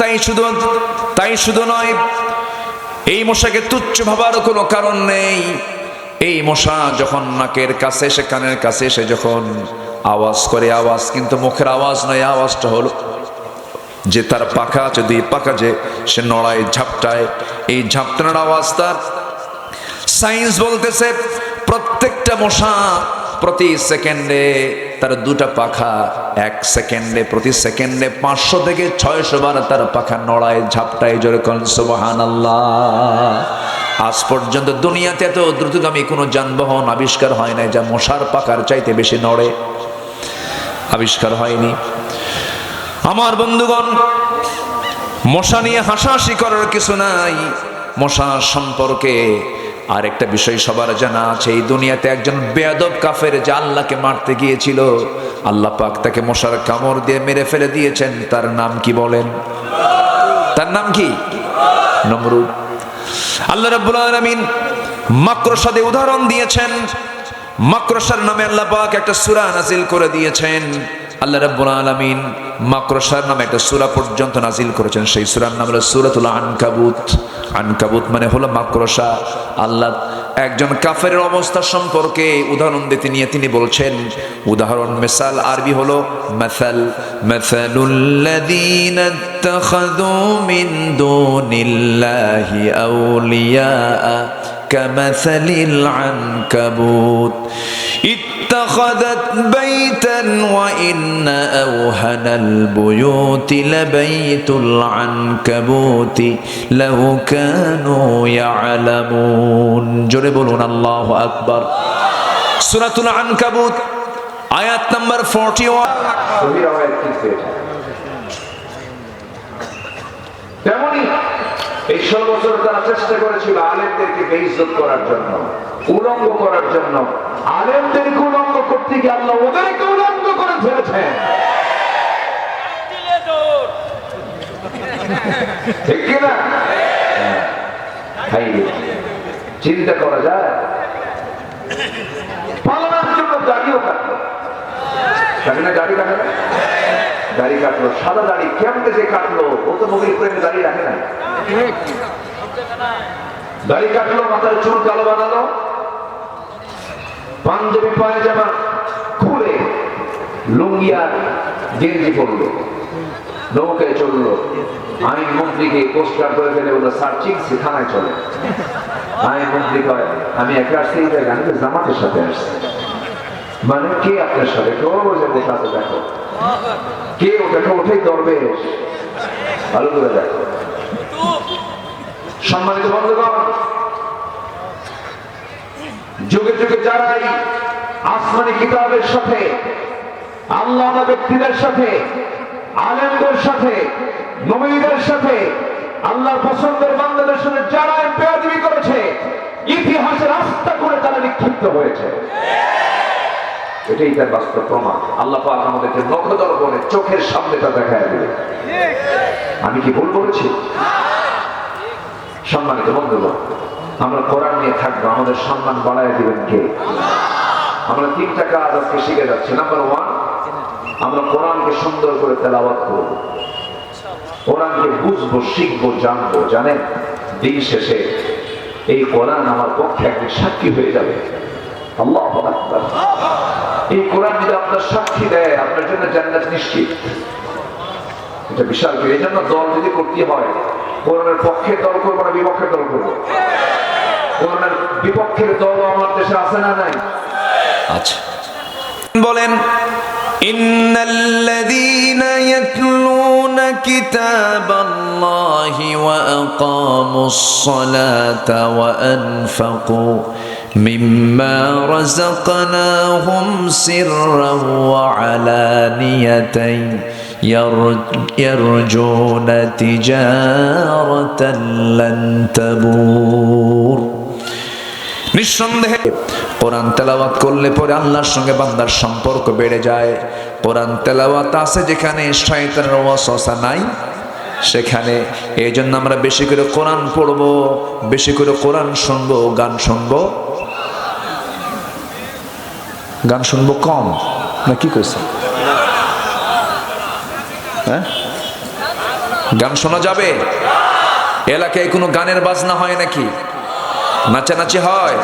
তাই শুধু তাই শুধু নয়, এই মশাকে তুচ্ছ ভাবার কোনো কারণ নেই। এই মশা যখন নাকের কাছে এসে কানের কাছে এসে যখন আওয়াজ করে আওয়াজ, কিন্তু মুখের আওয়াজ নয়, আওয়াজটা হলো যে তার পাখা দুই পাখা যে সে নড়ায়, ঝাপটায়। এই ঝাপটানোর আওয়াজ তার। সায়েন্স বলতেছে, প্রত্যেকটা মশা প্রতি সেকেন্ডে তার দুটা পাখা, এক সেকেন্ডে, প্রতি সেকেন্ডে পাঁচশো থেকে ছয়শো বার তার পাখা নড়ায়, ঝাপটায় জোরে করেন সুবাহান আজ পর্যন্ত দুনিয়াতে এত দ্রুতগামী কোনো যানবাহন আবিষ্কার হয় নাই যা মশার পাখার চাইতে বেশি নড়ে। আবিষ্কার হয়নি। আমার বন্ধুগণ, মশা নিয়ে হাসাহাসি করার কিছু নাই। মশা সম্পর্কে আর একটা বিষয় সবার জানা আছে, এই দুনিয়াতে একজন বেয়াদব কাফের যে আল্লাহকে মারতে গিয়েছিল, আল্লাহ পাক তাকে মশার কামড় দিয়ে মেরে ফেলে দিয়েছেন। তার নাম কি বলেন? তার নাম কি? নমরুদ। আল্লাহ রাব্বুল আলামিন মাকড়সাদে উদাহরণ দিয়েছেন। মাকড়সার নামে আল্লাহ পাক একটা সূরা নাজিল করে দিয়েছেন। আল্লাহ রাব্বুল আলামিন মাকড়সার নামে একটা সুরা পর্যন্ত নাজিল করেছেন। সেই সুরার নাম হলো সূরাতুল আনকাবুত। আনকাবুত মানে হলো মাকড়সা। আল্লাহ একজন কাফের অবস্থা সম্পর্কে উদাহরণ দিতে নিয়ে তিনি বলছেন, উদাহরণ, মিসাল আরবি হলো মাসাল মাসালুল্লাযীনা ইত্তাখাযু মিন দুনিল্লাহি আউলিয়া كمثل العنكبوت اتخذت بيتا وإن أوهن البيوت لبيت العنكبوت لو كانوا يعلمون جربون الله أكبر سورة العنكبوت آيات نمبر 41 সহি রাওয়ায়াত কিন্তু এটা তেমনি এই ষোলো বছর তারা চেষ্টা করেছিল আলেমদেরকে বেইজ্জত করার জন্য, উলঙ্গ করার জন্য। আলেমদেরকে উলঙ্গ করতে গিয়ে আল্লাহ ওদেরকে উলঙ্গ করে ফেলেছেন। ঠিক হ্যাঁ। চিন্তা করা যায়। পালানোর জন্য দাঁড়িয়েও কাটে না দাড়ি কাটলো, সাদা দাড়ি কেমনে যে কাটলো, ও তো নবীর প্রেমে দাড়ি রাখে না দাড়ি কাটলো, মাথার চুল কালো বানালো। পাঞ্জাবি পায়জামা খুলে লুঙ্গি আর গেঞ্জি পরলো। নৌকায় চলল আইন মন্ত্রীকে পোস্টার করে ফেলে বলল, স্যার, চিনছি, থানায় চলে। আইন মন্ত্রী কয়, আমি একা আসছি, এই জায়গায় আমি জামাতের সাথে আসছি। মানে কে আপনার সাথে? কেউ যে বসে আছে, দেখো। কে ওটাকে ওঠেই দরবেশ ভালো করে দেখো। সম্মানিত বন্ধুগণ, যুগে যুগে যারাই আসমানি কিতাবের সাথে আল্লাহ ব্যক্তিদের সাথে, আলেমদের সাথে নবীদের সাথে, আল্লাহর পছন্দের বান্দাদের সাথে যারা বেয়াদবি করেছে, ইতিহাসের রাস্তা করে তারা নিক্ষিপ্ত হয়েছে। এটাই তার বাস্তব প্রমাণ। আল্লাহ পাক আমাদেরকে নখদর করে চোখের সামনে তা দেখায় দেবে আমি কি ভুল বলেছি? সম্মানিত বন্ধুগণ, আমরা কোরআন নিয়ে থাকব, আমাদের সম্মান বাড়ায় দিবেন কে? আমরা তিনটা কাজ আজকে শিখে যাচ্ছি। নাম্বার ওয়ান আমরা কোরআনকে সুন্দর করে তেলাওয়াত করব। কোরআনকে বুঝব, শিখব, জানব, জানেন? দিন শেষে এই কোরআন আমার পক্ষে একদিন সাক্ষী হয়ে যাবে। আল্লাহ আকবার। এই কোরআন যদি আপনার সাক্ষী দেয় আপনার জন্য জান্নাত নিশ্চিত এটা বিশাল কিছু। এই জন্য দল যদি করতে হয় কোরআনের পক্ষে দল করবো না বিপক্ষে দল করবো কোরআনের বিপক্ষের দল আমার দেশে আছে না নাই আচ্ছা বলেন إن الذين يتلون كتاب الله وأقاموا الصلاة وأنفقوا مما رزقناهم سرا وعلانية ير- يرجون تجارة لن تبور নিঃসন্দেহে কোরআন তেলাওয়াত করলে পরে আল্লাহর সঙ্গে বান্দার সম্পর্ক বেড়ে যায় কোরআন তেলাওয়াত আছে যেখানে শয়তানের ওয়াসওয়াসা নাই সেখানে এই জন্য আমরা বেশি করে কোরআন পড়ব বেশি করে কোরআন শুনবো গান শুনবো গান শুনব কম। না, কি কইছে? হ্যাঁ? গান শোনা যাবে? এলাকায় কোনো গানের বাজনা হয় নাকি? নাচানাচি হয়?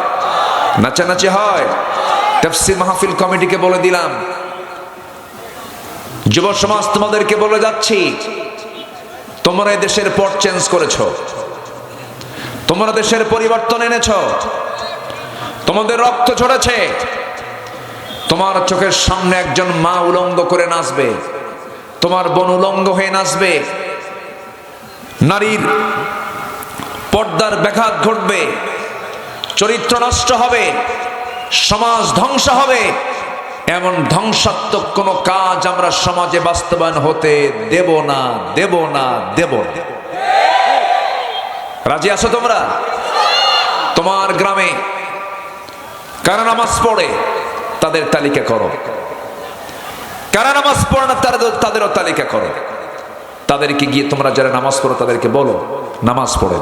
নাচানাচি হয়? তফসির মাহফিল কমিটিকে বলে দিলাম। যুব সমাজ, তোমাদেরকে বলে যাচ্ছি, তোমরা দেশের পট চেঞ্জ করেছ। তোমরা দেশের পরিবর্তন এনেছ। তোমাদের রক্ত ঝরেছে। তোমার চোখের সামনে একজন মা উলঙ্গ করে নাচবে। তোমার বোন উলঙ্গ হয়ে নাচবে। নারীর পর্দার ব্যাঘাত ঘটবে। চরিত্র নষ্ট হবে। সমাজ ধ্বংস হবে। এমন ধ্বংসাত্মক কোনো কাজ আমরা সমাজে বাস্তবায়ন হতে দেব না দেব না, দেব। রাজি আছো তোমরা? তোমার গ্রামে কারা নামাজ পড়ে? তাদের তালিকা করো। কারা নামাজ পড়ে না তাদের তাদেরও তালিকা করো। তাদেরকে গিয়ে তোমরা যারা নামাজ পড়ো তাদেরকে বলো, নামাজ পড়ে।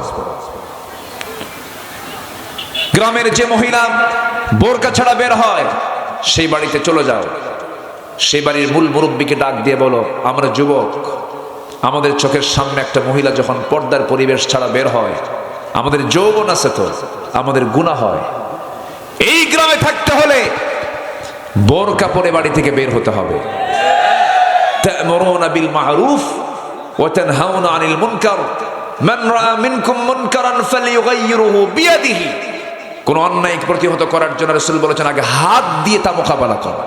গ্রামের যে মহিলা বোরকা ছাড়া বের হয়, সেই বাড়িতে চলে যাও। সেই বাড়ির মূল মুরব্বীকে ডাক দিয়ে বলো, আমরা যুবক, আমাদের চোখের সামনে একটা মহিলা যখন পর্দার পরিবেশ ছাড়া বের হয়, আমাদের যৌবন আছে তো, আমাদের গুণা হয়। এই গ্রামে থাকতে হলে বোরকা পরে বাড়ি থেকে বের হতে হবে تأمرون بالمعروف وتنهون عن المنكر من رأى منكم منكرا فليغيره بيده কোন অন্যায় প্রতিহত করার জন্য রসুল বলেছেন আগে হাত দিয়ে তা মোকাবেলা করো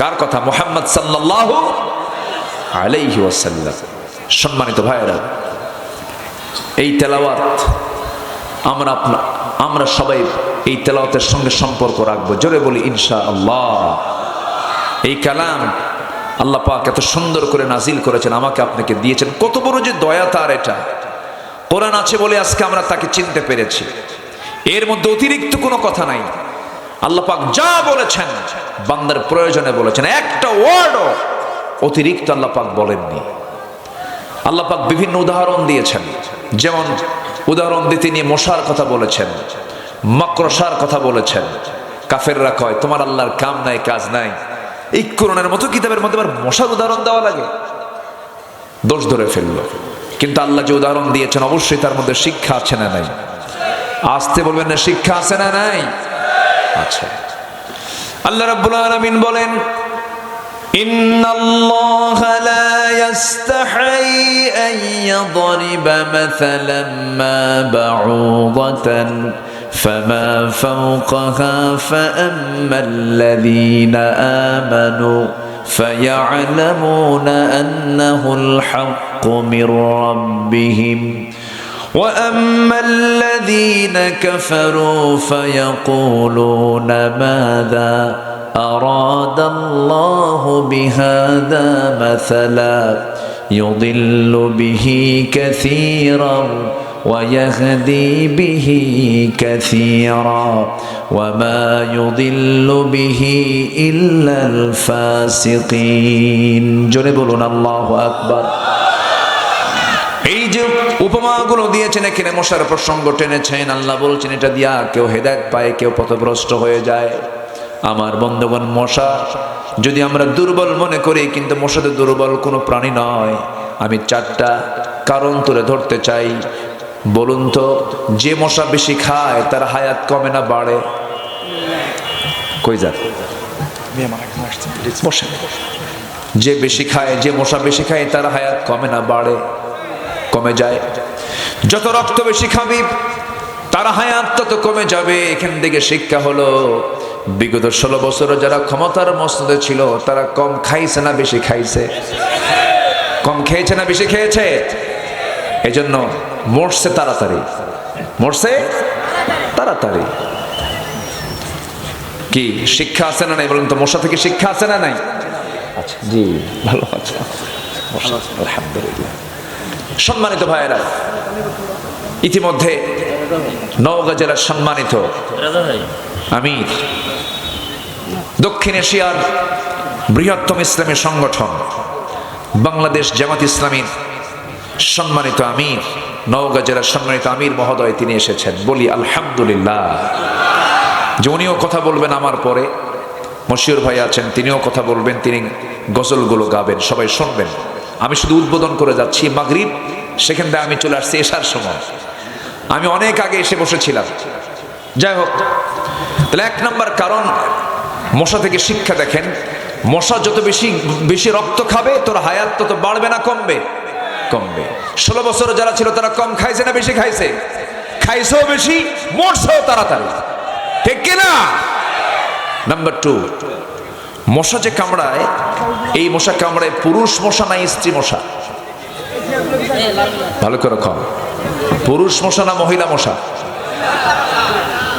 কার কথা মোহাম্মদ সাল্লাল্লাহু আলাইহি ওয়াসাল্লাম সম্মানিত ভাইয়েরা এই তেলাওয়াত আমরা আপনা আমরা সবাই এই তেলাওয়াতের সঙ্গে সম্পর্ক রাখব। জোরে বলি ইনশা আল্লাহ এই কালাম আল্লাহ পাক এত সুন্দর করে নাজিল করেছেন, আমাকে আপনাকে দিয়েছেন। কত বড় যে দয়া তার এটা। কোরআন আছে বলে আজকে আমরা তাকে চিনতে পেরেছি। এর মধ্যে অতিরিক্ত কোনো কথা নাই। আল্লাহ পাক যা বলেছেন, বান্দার প্রয়োজনে বলেছেন। একটা ওয়ার্ডও অতিরিক্ত আল্লাহ পাক বলেননি। আল্লাহ পাক বিভিন্ন উদাহরণ দিয়েছেন। যেমন উদাহরণ দিতে নিয়ে মশার কথা বলেছেন। মাকড়সার কথা বলেছেন কাফেররা কয় তোমার আল্লাহর কাম নাই কাজ নাই এই করোনার মতো কিতাবের মধ্যে আবার মশার উদাহরণ দেওয়া লাগে দোষ ধরে ফেলল কিন্তু আল্লাহ যে উদাহরণ দিয়েছেন অবশ্যই তার মধ্যে শিক্ষা আছে না নাই আসতে বলবেন না শিক্ষা আছে না নাই আচ্ছা আল্লাহ রাব্বুল আলামিন বলেন إن الله لا يستحي أن يضرب مثلا ما بعوضة فما فوقها فأما الذين آمنوا فيعلمون أنه الحق من ربهم. وأما الذين كفروا فيقولون ماذا أراد الله بهذا مثلا يضل به كثيرا ويهدي به كثيرا وما يضل به الا الفاسقين جنبنا الله اكبر এই যে উপমাগুলো দিয়েছেন এখানে মশার প্রসঙ্গ টেনেছেন আল্লাহ বলছেন এটা দিয়া কেউ হেদায়ত পায় কেউ পথভ্রষ্ট হয়ে যায় আমার বন্ধুগণ মশা যদি আমরা দুর্বল মনে করি কিন্তু মশা তো দুর্বল কোনো প্রাণী নয় আমি চারটা কারণ তুলে ধরতে চাই বলুন তো যে মশা বেশি খায় তার হায়াত কমে না বাড়ে? কই যাক যে বেশি খায় যে মশা বেশি খায় তার হায়াত কমে না বাড়ে? কমে যায়। যত রক্ত বেশি খাবি তার হায়াত তত কমে যাবে। এখান থেকে শিক্ষা হলো বিগত ষোলো বছরে যারা ক্ষমতার মসনদে ছিল তারা কম খাইছে না বেশি খাইছে? কম খেয়েছে না বেশি খেয়েছে? এজন্য মরছে তাড়াতাড়ি। মরছে? তাড়াতাড়ি। কি শিক্ষা আছে না নাই বলুন তো? মশা থেকে শিক্ষা আছে না নাই? আচ্ছা জি ভালো আছে। আলহামদুলিল্লাহ। সম্মানিত ভাইয়েরা ইতিমধ্যে নওগাঁ জেলার সম্মানিত আমির দক্ষিণ এশিয়ার বৃহত্তম ইসলামী সংগঠন বাংলাদেশ জামাত ইসলামীর সম্মানিত আমির, নওগাঁ জেলার সম্মানিত আমির মহোদয় তিনি এসেছেন। বলি আলহামদুলিল্লাহ। যে উনিও কথা বলবেন আমার পরে। মশিউর ভাই আছেন, তিনিও কথা বলবেন, তিনি গজলগুলো গাবেন, সবাই শুনবেন। আমি শুধু উদ্বোধন করে যাচ্ছি মাগরিব, সেখান থেকে আমি চলে আসছি এসার সময়। আমি অনেক আগে এসে বসেছিলাম। যাই হোক, তাহলে এক নম্বর কারণ, মশা থেকে শিক্ষা দেখেন, মশা যত বেশি বেশি রক্ত খাবে, তোর হায়াত তত বাড়বে না, কমবে। কমবে। ষোলো বছর যারা ছিল তারা কম খাইছে না বেশি খাইছে? খাইছেও বেশি, মরছেও তাড়াতাড়ি। ঠিক কিনা নাম্বার টু মশা যে কামড়ায়, এই মশা কামড়ায় পুরুষ মশা না স্ত্রী মশা? ভালো করে কম। পুরুষ মশা না মহিলা মশা?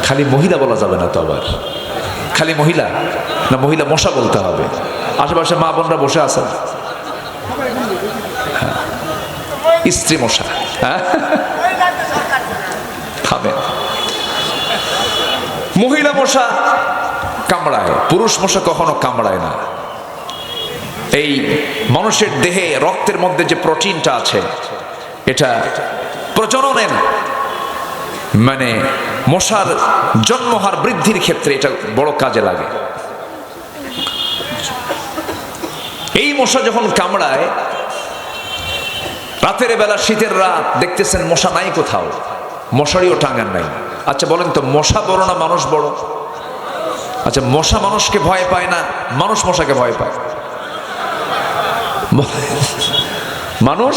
খালি মহিলা বলা যাবে না তো আবার। খালি মহিলা না মহিলা মশা বলতে হবে? আশেপাশে মা বোনরা বসে আছেন হ্যাঁ। স্ত্রী মশা হ্যাঁ? থামেন মহিলা মশা কামড়ায়। পুরুষ মশা কখনো কামড়ায় না। এই মানুষের দেহে রক্তের মধ্যে যে প্রোটিনটা আছে, এটা প্রজননের মানে মশার জন্মহার বৃদ্ধির ক্ষেত্রে এটা বড় কাজে লাগে। এই মশা যখন কামড়ায় রাতের বেলা শীতের রাত, দেখতেছেন মশা নাই কোথাও। মশারিও টাঙান নাই। আচ্ছা বলেন তো, মশা বড় না মানুষ বড়? আচ্ছা মশা মানুষকে ভয় পায় না, মানুষ মশাকে ভয় পায়? মানুষ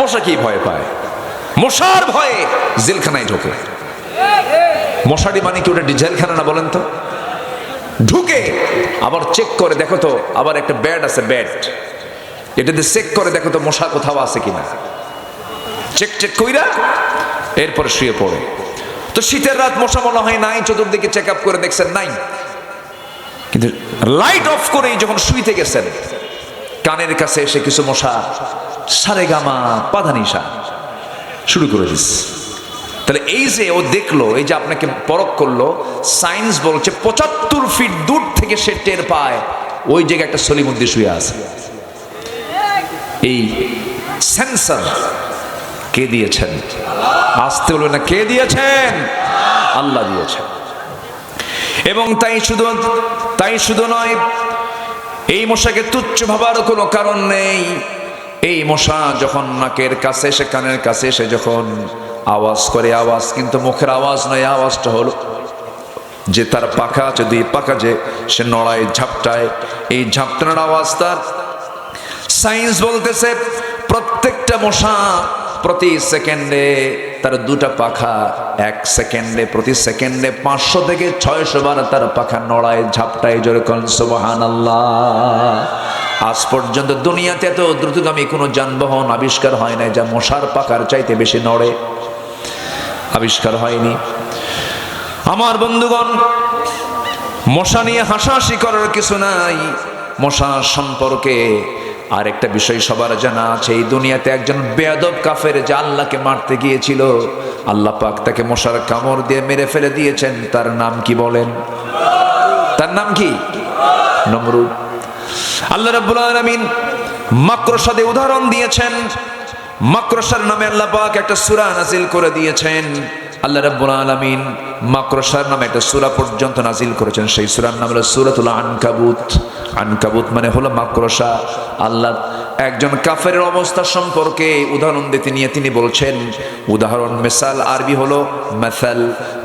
মশা কি ভয় পায়। মশার ভয়ে জেলখানায় ঢোকে। মশারি মানে কি, ওটা জেলখানা না বলেন তো? ঢুকে, আবার চেক করে, দেখো তো, আবার একটা ব্যাড আছে ব্যাড এটাতে চেক করে দেখো তো মশা কোথাও আছে কিনা। চেক চেক কইরা এরপরে শুয়ে পড়ে। তো শীতের রাত মশা মনে হয় নাই, চতুর্দিকে চেক আপ করে দেখছেন নাই। কিন্তু লাইট অফ করেই যখন শুইতে গেছেন, কানের কাছে এসে কিছু মশা সারে গামা পাধানিসা শুরু করে দিস তাহলে এই যে ও দেখল, এই যে আপনাকে পরখ করল সায়েন্স বলছে পঁচাত্তর ফিট দূর থেকে সে টের পায়, ওই জায়গায় একটা সলিমুদ্দি শুয়ে আছে। এই সেন্সার কে দিয়েছেন? আসতে বলবে না, কে দিয়েছেন? আল্লাহ দিয়েছেন। এবং তাই শুধু তাই শুধু নয়, এই মশাকে তুচ্ছ ভাবার কোনো কারণ নেই। এই মশা যখন নাকের কাছে এসে কানের কাছে এসে যখন আওয়াজ করে আওয়াজ, কিন্তু মুখের আওয়াজ নয়, আওয়াজটা হলো যে তার পাখা দুই পাখা যে সে নড়ায়, ঝাপটায়। এই ঝাপটানোর আওয়াজ তার সায়েন্স বলতেছে, প্রত্যেকটা মশা প্রতি সেকেন্ডে তার দুটা পাখা এক সেকেন্ডে, প্রতি সেকেন্ডে পাঁচশো থেকে ছয়শো বার তার পাখা নড়ায়, ঝাপটায় জোরে করেন সুবহান আজ পর্যন্ত দুনিয়াতে এত দ্রুতগামী কোনো যানবাহন আবিষ্কার হয় না যা মশার পাখার চাইতে বেশি নড়ে। আবিষ্কার হয়নি। আমার বন্ধুগণ, মশা নিয়ে হাসাহাসি করার কিছু নাই। মশা সম্পর্কে আর একটা বিষয় সবার জানা আছে, এই দুনিয়াতে একজন বেয়াদব কাফের যে আল্লাহকে মারতে গিয়েছিল, আল্লাহ পাক তাকে মশার কামড় দিয়ে মেরে ফেলে দিয়েছেন। তার নাম কি বলেন? তার নাম কি? নমরুদ। আল্লাহ রাব্বুল আলামিন মাকড়সাদে উদাহরণ দিয়েছেন। মাকড়সার নামে আল্লাহ পাক একটা সূরা নাজিল করে দিয়েছেন। আল্লাহ রাব্বুল আলামিন মাকড়সার নামে একটা সূরা পর্যন্ত নাজিল করেছেন। সেই সূরার নাম হলো সূরাতুল আনকাবুত। আনকাবুত মানে হলো মাকড়সা আল্লাহ একজন কাফেরের অবস্থা সম্পর্কে উদাহরণ দিতে নিয়ে তিনি বলছেন, উদাহরণ, মেসাল আরবি হলো মাসাল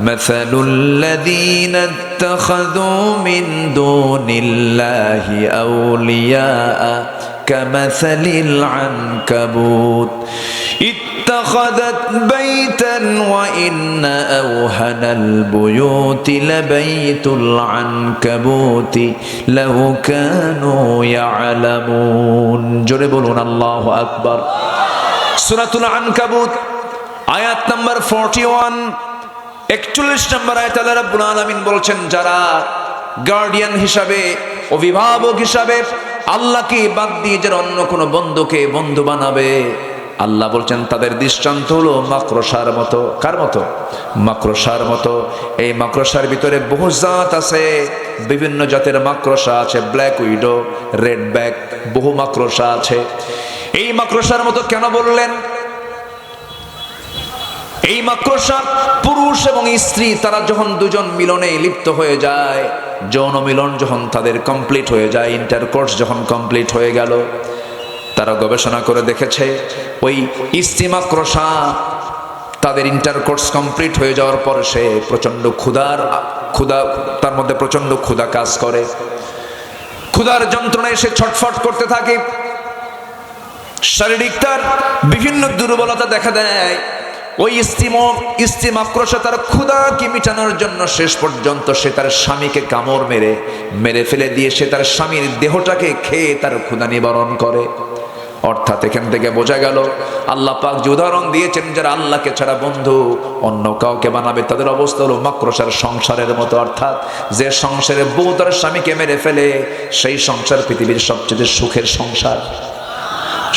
মাসালুল্লাযীনা ইত্তাখাযু মিন দুনিল্লাহি আউলিয়া কামাসালিল আনকাবুত। اتخذت بيتا وإن أوهن البيوت لبيت العنكبوت لو كانوا يعلمون جربون الله أكبر سورة العنكبوت আয়াত নাম্বার ফোরটি ওয়ান একচল্লিশ নম্বর আয়াত আল্লাহ রাব্বুল আলামিন বলছেন যারা গার্ডিয়ান হিসাবে অভিভাবক হিসাবে আল্লাহকে বাদ দিয়ে যারা অন্য কোনো বন্ধুকে বন্ধু বানাবে আল্লাহ বলছেন, তাদের দৃষ্টান্ত হলো মাকড়সার মতো। কার মতো? মাকড়সার মতো। এই মাকড়সার ভিতরে বহু জাত আছে। বিভিন্ন জাতের মাকড়সা আছে ব্ল্যাক উইডো রেড ব্যাক বহু মাকড়সা আছে। এই মাকড়সার মতো কেন বললেন? এই মাকড়সা পুরুষ এবং স্ত্রী, তারা যখন দুজন মিলনে লিপ্ত হয়ে যায়, যৌন মিলন যখন তাদের কমপ্লিট হয়ে যায় ইন্টারকোর্স যখন কমপ্লিট হয়ে গেল তারা গবেষণা করে দেখেছে, ওই ইস্তিমা ক্রোশা তাদের ইন্টারকোর্স কমপ্লিট হয়ে যাওয়ার পর সে প্রচণ্ড ক্ষুধার, ক্ষুধা, তার মধ্যে প্রচণ্ড ক্ষুধা কাজ করে। ক্ষুধার যন্ত্রণায় সে ছটফট করতে থাকে। শারীরিক তার বিভিন্ন দুর্বলতা দেখা দেয়। ওই ইস্তিম ইস্তিম আক্রোশে তার ক্ষুধাকে মিটানোর জন্য শেষ পর্যন্ত সে তার স্বামীকে কামড় মেরে মেরে ফেলে দিয়ে সে তার স্বামীর দেহটাকে খেয়ে তার ক্ষুধা নিবারণ করে। অর্থাৎ এখান থেকে বোঝা গেল, আল্লাহ পাক যে উদাহরণ দিয়েছেন যারা আল্লাহকে ছাড়া বন্ধু, অন্য কাউকে বানাবে, তাদের অবস্থা হলো মাক্রসার সংসারের মতো। অর্থাৎ যে সংসারে বউ তার স্বামীকে মেরে ফেলে, সেই সংসার পৃথিবীর সবচেয়ে সুখের সংসার।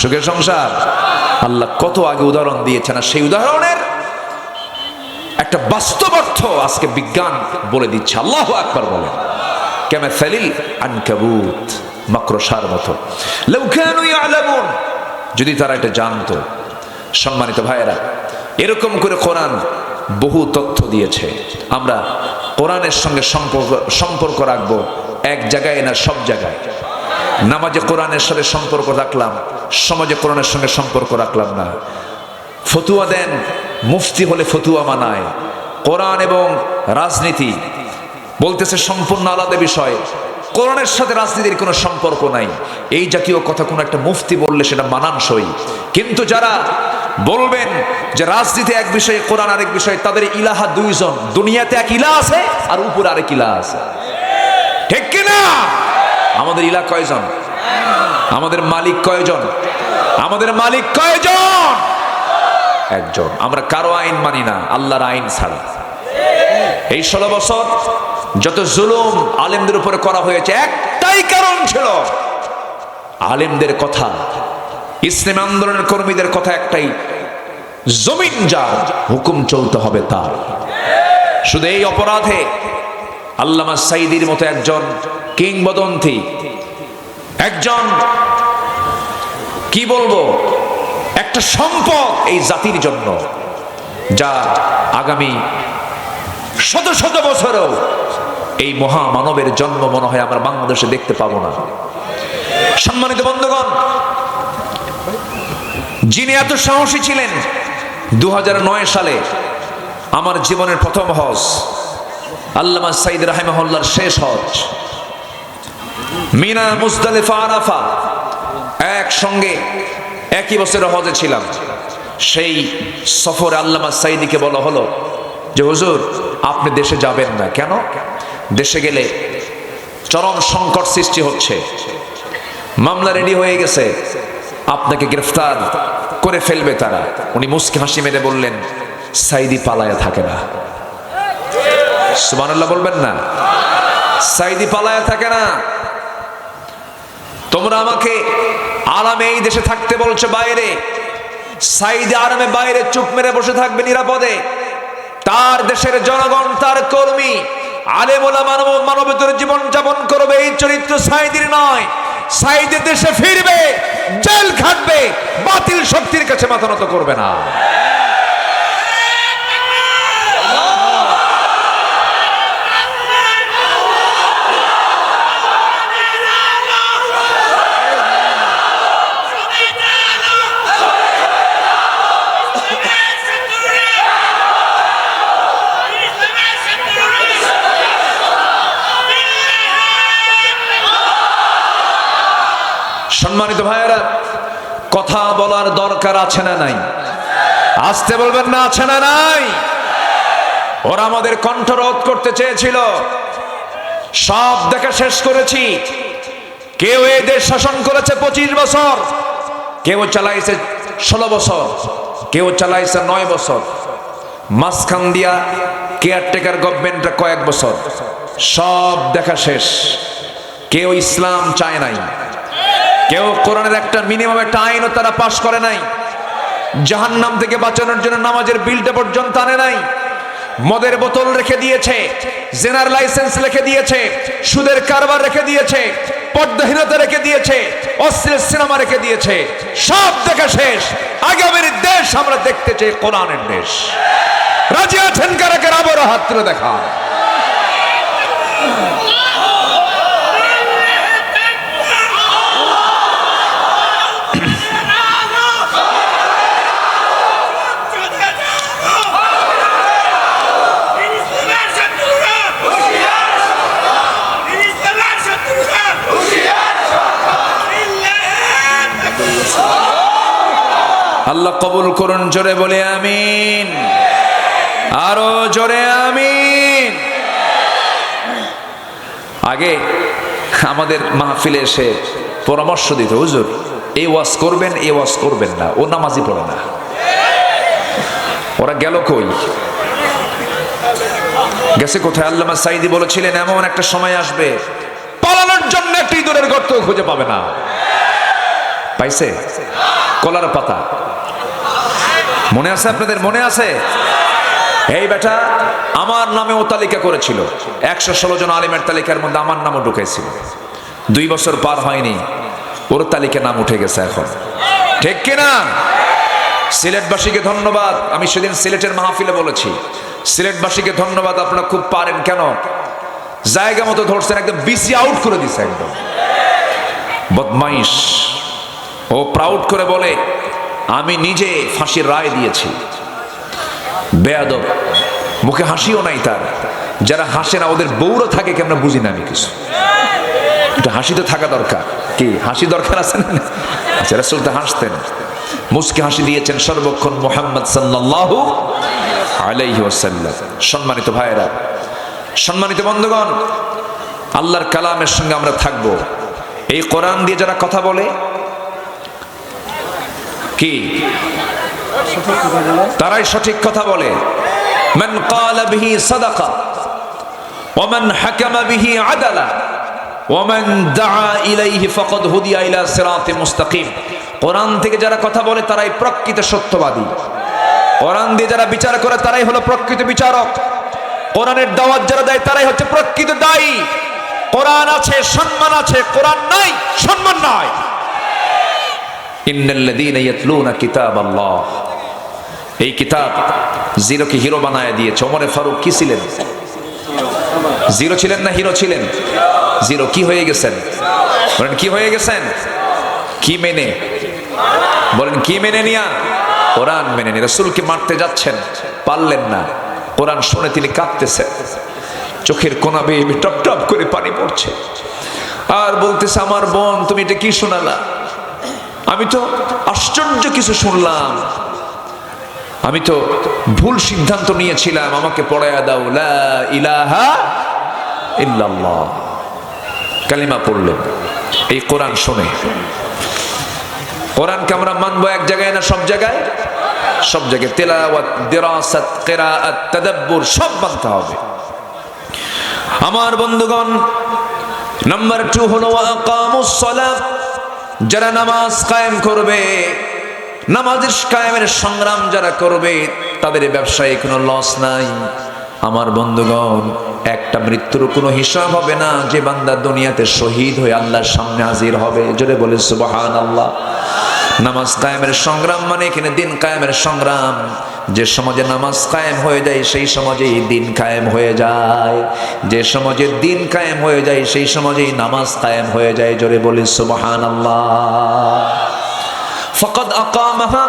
সুখের সংসার? আল্লাহ কত আগে উদাহরণ দিয়েছেন, আর সেই উদাহরণের একটা বাস্তব অর্থ আজকে বিজ্ঞান বলে দিচ্ছে। আল্লাহ আকবার বলেন কেমন ফেলিল আনকাবুত মাকড়সার মতো লৌকানু ইয়ালামুন যদি তারা এটা জানতো। সম্মানিত ভাইয়েরা, এরকম করে কোরআন বহু তথ্য দিয়েছে। আমরা কোরআনের সঙ্গে সম্পর্ক সম্পর্ক রাখব এক জায়গায় না সব জায়গায়। নামাজে কোরআনের সাথে সম্পর্ক রাখলাম, সমাজে কোরআনের সঙ্গে সম্পর্ক রাখলাম না। ফতুয়া দেন, মুফতি হলে ফতুয়া মানায়। কোরআন এবং রাজনীতি বলতেছে সম্পূর্ণ আলাদা বিষয়। কোরআনের সাথে রাজনীতির কোনো সম্পর্ক নাই। এই জাতীয় কথা কোনো একটা মুফতি বললে সেটা মানানসই। কিন্তু যারা বলবেন যে রাজনীতি এক বিষয়ে, কোরআন আরেক বিষয়ে, তাদের ইলাহা দুইজন। দুনিয়াতে এক ইলা আছে আর উপরে আরেক ইলা আছে। ঠিক কিনা? আমাদের ইলা কয়জন? আমাদের মালিক কয়জন? আমাদের মালিক কয়জন? একজন। আমরা কারও আইন মানি না, আল্লাহর আইন ছাড়া। এই ষোলো বছর যত জুলুম আলেমদের উপরে করা হয়েছে, একটাই কারণ ছিল আলেমদের কথা, ইসলাম আন্দোলনের কর্মীদের কথা একটাই, জমিন যার, হুকুম চলতে হবে তার। শুধু এই অপরাধে আল্লামা সাইদির মতো একজন কিংবদন্তি, একজন, কি বলব, একটা সম্পদ এই জাতির জন্য, যা আগামী শত শত বছরও এই মহামানবের জন্ম মনে হয় আমরা বাংলাদেশে দেখতে পাবো না। সম্মানিত বন্ধুগণ, যিনি এত সাহসী ছিলেন দু হাজার নয় সালে আমার জীবনের প্রথম হজ, আল্লামা সাইদ রাহেমহল্লার শেষ হজ মিনা মুজদালিফা আরাফা, একসঙ্গে একই বছরের হজে ছিলাম। সেই সফরে আল্লামা সাইদিকে বলা হলো যে, হুজুর আপনি দেশে যাবেন না। কেন? দেশে গেলে চরম সংকট সৃষ্টি হচ্ছে। মামলা রেডি হয়ে গেছে। আপনাকে গ্রেফতার করে ফেলবে তারা। উনি মুসকে হাসি মেরে বললেন, সাইদি পালায়া থাকে না। সুবহানাল্লাহ বলবেন না। সাইদি পালায়া থাকে না। তোমরা আমাকে আরামে এই দেশে থাকতে বলছো বাইরে। সাইদি আরামে বাইরে চুপ মেরে বসে থাকবে নিরাপদে। তার দেশের জনগণ, তার কর্মী আলে আলেমোলা মানব, মানবতর জীবন যাপন করবে, এই চরিত্র সাইদির নয়। সাইদের দেশে ফিরবে, জেল খাটবে, বাতিল শক্তির কাছে মাথা নত করবে না। সম্মানিত ভাইয়েরা, কথা বলার দরকার আছে না নাই? আসতে বলবেন না, আছে না নাই? ওরা আমাদের কণ্ঠরোধ করতে চেয়েছিল। সব দেখা শেষ করেছি। কেউ এই দেশ শাসন করেছে পঁচিশ বছর, কেউ চালাইছে ষোলো বছর, কেউ চালাইছে নয় বছর। মাঝখান দিয়া কেয়ারটেকার গভর্নমেন্টটা কয়েক বছর। সব দেখা শেষ। কেউ ইসলাম চায় নাই। কেউ কোরআনের একটা মিনিমাম একটা আইনও তারা পাশ করে নাই। জাহান্নাম থেকে বাঁচানোর জন্য নামাজের বিলটা পর্যন্ত আনে নাই। মদের বোতল রেখে দিয়েছে, জেনার লাইসেন্স রেখে দিয়েছে, সুদের কারবার রেখে দিয়েছে, পর্দাহীনতা রেখে দিয়েছে অশ্লীল সিনেমা রেখে দিয়েছে। সব দেখা শেষ। আগামীর দেশ আমরা দেখতে চাই কোরআনের দেশ। রাজি আছেন কারা কারা? আবারও হাত দেখা আল্লাহ কবুল করুন, জোরে বলে আমিন। আরও জোরে আমিন। আগে আমাদের মাহফিলে এসে পরামর্শ দিত, হুজুর, এই ওয়াজ করবেন, এই ওয়াজ করবেন না, ও নামাজি পড়ে না। ওরা গেল কই? গেছে কোথায়? আল্লামা সাইদি বলেছিলেন, এমন একটা সময় আসবে, পালানোর জন্য একটি ইঁদুরের গর্ত খুঁজে পাবে না। পাইছে? কলার পাতা। মনে আছে আপনাদের? মনে আছে? এই বেটা, আমার নামে ও তালিকা করেছিল। একশো ষোলো জন আলিমের তালিকার মধ্যে আমার নামও ঢুকেছিল। দুই বছর পার হয়নি। ওর তালিকা নাম উঠে গেছে এখন। ঠিক কিনা? সিলেটবাসীকে ধন্যবাদ। আমি সেদিন সিলেটের মাহফিলে বলেছি, সিলেটবাসীকে ধন্যবাদ, আপনারা খুব পারেন কেন? জায়গা মতো ধরছেন, একদম বিসি আউট করে দিছে একদম। বদমাইশ। ও প্রাউড করে বলে আমি নিজে ফাঁসির রায় দিয়েছি। বেয়াদব। মুখে হাসিও নাই তার। যারা হাসে না, ওদের বউরও থাকে, কেমন বুঝি না আমি কিছু? একটু হাসি তো থাকা দরকার। কি, হাসি দরকার আছে না? আচ্ছা রাসূল তো হাসতেন। মুসকে হাসি দিয়েছেন সর্বক্ষণ মোহাম্মদ সাল্লাল্লাহু আলাইহি ওয়াসাল্লাম। সম্মানিত ভাইয়েরা, সম্মানিত বন্ধুগণ, আল্লাহর কালামের সঙ্গে আমরা থাকব। এই কোরআন দিয়ে যারা কথা বলে কি? তারাই সঠিক কথা বলে। মান ক্বালা বিহি সাদাকা ওমান হাকামা বিহি আদালা ওমান দাআ ইলাইহি ফাকাদ হুদিয়া ইলা সিরাতে মুস্তাকিম। কোরআন থেকে যারা কথা বলে, তারাই প্রকৃত সত্যবাদী। কোরআন দিয়ে যারা বিচার করে, তারাই হলো প্রকৃত বিচারক। কোরআনের দাওয়াত যারা দেয়, তারাই হচ্ছে প্রকৃত দায়ী। কোরআন আছে, সম্মান আছে, কোরআন নাই, সম্মান নাই। কিতাবাল্লাহ। এই কিতাব জিরোকে হিরো বানায় দিয়েছে। ওমরে ফারুক কি ছিলেন? জিরো ছিলেন না হিরো ছিলেন? জিরো কি হয়ে গেছেন? বলেন, কি হয়ে গেছেন? কি মেনে? বলেন, কি মেনে নিয়া? কোরআন মেনে নিয়ে। রসুলকে মারতে যাচ্ছেন, পারলেন না। কোরআন শুনে তিনি কাঁদতেছেন। চোখের কোনা বেয়ে টপ টপ করে পানি পড়ছে। আর বলতেছে, আমার বোন, তুমি এটা কি শোনালা? আমি তো আশ্চর্য কিছু শুনলাম। আমি তো ভুল সিদ্ধান্ত নিয়েছিলাম, আমাকে পড়ায়া দাও। ইলাহা কালিমা পড়লেন এই কোরআন শোনে। কোরআনকে আমরা মানবো এক জায়গায় না সব জায়গায়? সব জায়গায় সব মানতে হবে। আমার বন্ধুগণ, নাম্বার টু হলো আকামুস সালাত। যারা নামাজ কায়েম করবে, নামাজের কায়েমের সংগ্রাম যারা করবে, তাদের ব্যবসায় কোনো লস নাই। আমার বন্ধুগণ, একটা মৃত্যুর কোনো হিসাব হবে না যে বান্দা দুনিয়াতে শহীদ হয়ে আল্লাহর সামনে হাজির হবে। জোরে বলে সুবাহান আল্লাহ নামাজ কায়েমের সংগ্রাম মানে এখানে দিন কায়েমের সংগ্রাম। যে সমাজে নামাজ কায়েম হয়ে যায়, সেই সমাজেই দিন কায়েম হয়ে যায়। যে সমাজে দিন কায়েম হয়ে যায়, সেই সমাজেই নামাজ কায়েম হয়ে যায়। জোরে বলি সুবাহান আল্লাহ ফকত আকামহা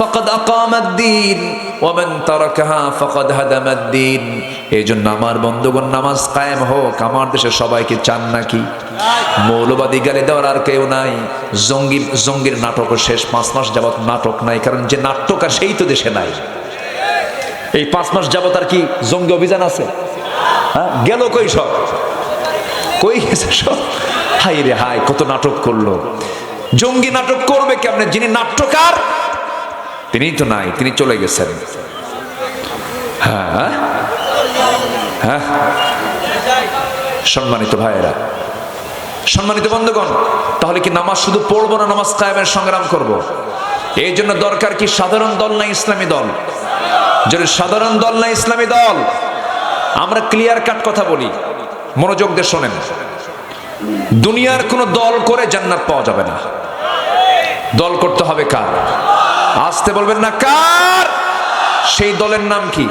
ফকদ আকামাদ্দিন ওমেন তারকাহা ফকদ হাদামাদ্দিন এই জন্য আমার বন্ধুগণ, নামাজ কায়েম হোক, আমার দেশে সবাইকে চান নাকি? মৌলবাদী গালি দেওয়ার আর কেউ নাই। জঙ্গি জঙ্গির নাটকও শেষ, পাঁচ মাস যাবত নাটক নাই, কারণ যে নাট্যকার সেই তো দেশে নাই। এই পাঁচ মাস যাবত আর কি জঙ্গি অভিযান আছে? হ্যাঁ গেল কই সব? কই গেছে সব? হাই রে হাই কত নাটক করল। জঙ্গি নাটক করবে কেমনে? যিনি নাট্যকার তিনি তো নাই, তিনি চলে গেছেন। হ্যাঁ হ্যাঁ? সম্মানিত ভাইয়েরা, সম্মানিত বন্ধুগণ, তাহলে কি নামাজ শুধু পড়ব না নামাজ কায়েমের সংগ্রাম করব। এই জন্য দরকার কি সাধারণ দল না ইসলামী দল? যদি সাধারণ দল না ইসলামী দল, আমরা ক্লিয়ার কাট কথা বলি, মনোযোগ দিয়ে শোনেন। দুনিয়ার কোনো দল করে জান্নাত পাওয়া যাবে না। দল করতে হবে কার? আসতে বলবেন না, কার? সেই দলের নাম কি?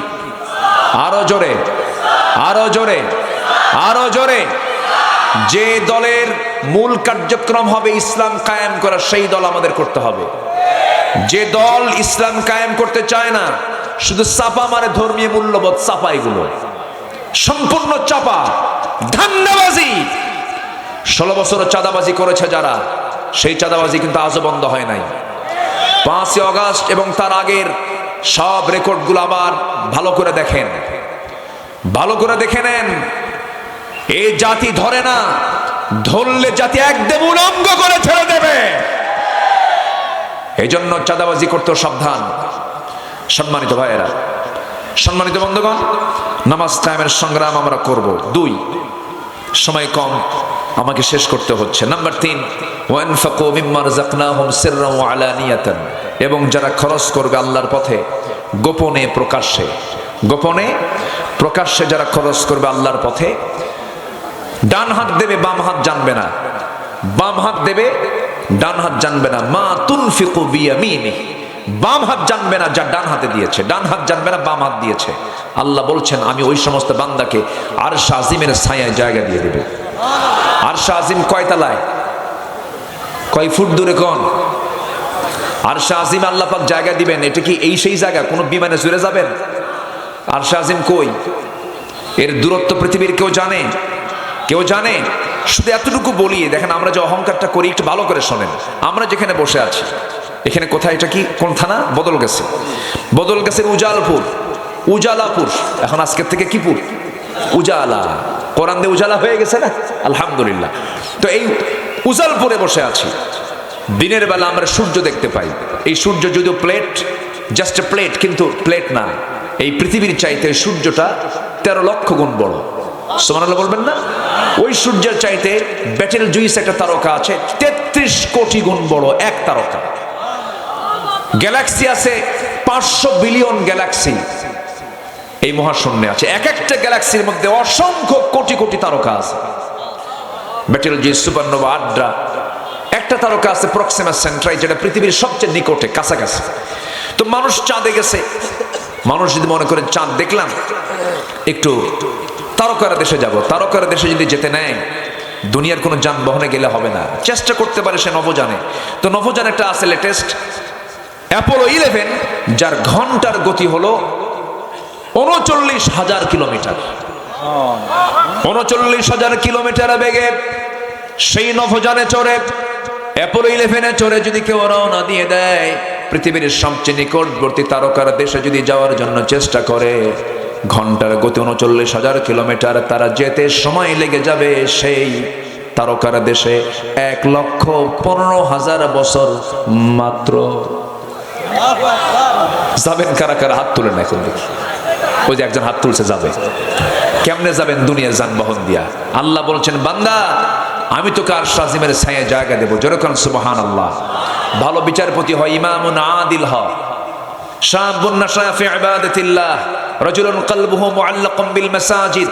আরও জোরে আরও জোরে আরও জোরে। যে দলের মূল কার্যক্রম হবে ইসলাম কায়েম করা, সেই দল আমাদের করতে হবে। যে দল ইসলাম কায়েম করতে চায় না, শুধু চাপা মারে ধর্মীয় মূল্যবোধ, চাপা এগুলো। সম্পূর্ণ চাপা, ধান্দাবাজি। ষোলো বছর চাঁদাবাজি করেছে যারা, সেই চাঁদাবাজি কিন্তু আজও বন্ধ হয় নাই। পাঁচই অগাস্ট এবং তার আগের সব রেকর্ডগুলো আবার ভালো করে দেখেন। ভালো করে দেখে নেন। এই জাতি ধরে না, ধরলে জাতি একদম উলঙ্গ করে ছেড়ে দেবে। এই জন্য চাঁদাবাজি করতে সাবধান। সম্মানিত ভাইয়েরা, সম্মানিত বন্ধুগণ, নামাজ কায়েমের সংগ্রাম আমরা করব। দুই সময় কম, আমাকে শেষ করতে হচ্ছে। নাম্বার তিন ওয়ান ওয়ানফাকু মিম্মা রাযাকনাহুম সিররান ওয়া আলানিয়াতান। এবং যারা খরচ করবে আল্লাহর পথে, গোপনে প্রকাশ্যে গোপনে প্রকাশ্যে যারা খরচ করবে আল্লাহর পথে, ডান হাত দেবে, বাম হাত জানবে না। বাম হাত দেবে, ডান হাত জানবে না। মা তুনফিকু বিয়ামিনি বাম হাত জানবে না যা ডান হাতে দিয়েছে, ডান হাত জানবে না, বাম হাত দিয়েছে। আল্লাহ বলছেন, আমি ওই সমস্ত বান্দাকে আর আজিমের ছায়ায় জায়গা দিয়ে দেবে। আর আজিম কয়তালায় কয়, ফুট দূরে কন? আর আজিম আল্লাহ পাক জায়গা দিবেন। এটা কি এই সেই জায়গা? কোনো বিমানে জুড়ে যাবেন? আর আজিম কই? এর দূরত্ব পৃথিবীর কেউ জানে? কেউ জানে? শুধু এতটুকু বলি দেখেন আমরা যে অহংকারটা করি, একটু ভালো করে শোনেন। আমরা যেখানে বসে আছি এখানে কোথায়? এটা কি? কোন থানা? বদল গেছে বদল গেছে উজালপুর। উজালাপুর। এখন আজকের থেকে কি পুর? উজালা। কোরআন দিয়ে উজালা হয়ে গেছে না? আলহামদুলিল্লাহ। তো এই উজালপুরে বসে আছি। দিনের বেলা আমরা সূর্য দেখতে পাই। এই সূর্য যদিও প্লেট জাস্ট প্লেট কিন্তু প্লেট না। এই পৃথিবীর চাইতে সূর্যটা তেরো লক্ষ গুণ বড়। সোমানাল্লাহ বলবেন না? ওই সূর্যের চাইতে ব্যাটেল জুইস একটা তারকা আছে, তেত্রিশ কোটি গুণ বড়, এক তারকা। গ্যালাক্সি আছে, পাঁচশো বিলিয়ন গ্যালাক্সি এই মহাশূন্যে আছে। এক একটা গ্যালাক্সির মধ্যে অসংখ্য কোটি কোটি তারকা আছে। জুইস সুপারনোভা আড্রা একটা তারকা আছে প্রক্সিমা সেন্ট্রাই যেটা পৃথিবীর সবচেয়ে নিকটে, কাছাকাছি। তো মানুষ চাঁদে গেছে। মানুষ যদি মনে করে চাঁদ দেখলাম, একটু তারকার দেশে যাব। তারকার দেশে যদি যেতে নেয়, দুনিয়ার কোনো যানবাহনে গেলে হবে না। চেষ্টা করতে পারে সে নভোযানে তো নভোযান একটা আছে লেটেস্ট অ্যাপোলো ইলেভেন যার ঘণ্টার গতি হলো উনচল্লিশ হাজার কিলোমিটার। উনচল্লিশ হাজার কিলোমিটার বেগে সেই নভোযানে চড়ে অ্যাপোলো ইলেভেনে চড়ে যদি কেউ রওনা দিয়ে দেয়, পৃথিবীর সবচেয়ে নিকটবর্তী তারকার দেশে যদি যাওয়ার জন্য চেষ্টা করে, ঘণ্টার গতি উনচল্লিশ হাজার কিলোমিটার, তারা যেতে সময় লেগে যাবে সেই তারকার দেশে এক লক্ষ পনেরো হাজার বছর মাত্র। যাবেন কারা কারা? হাত তুলে না এখন দেখি। ওই যে একজন হাত তুলছে, যাবে। কেমনে যাবেন দুনিয়া যানবাহন দিয়া? আল্লাহ বলছেন, বান্দা, আমি তোকে আর সাজিমের ছায়া জায়গা দেবো। যেরকম সুবহান আল্লাহ ভালো বিচারপতি হয় ইমামুন আদিল হ শাবুন নাশা ফি ইবাদাতিল্লাহ। রাজুলুন কলবুহু মুআল্লাকুম বিল মাসাজিদ।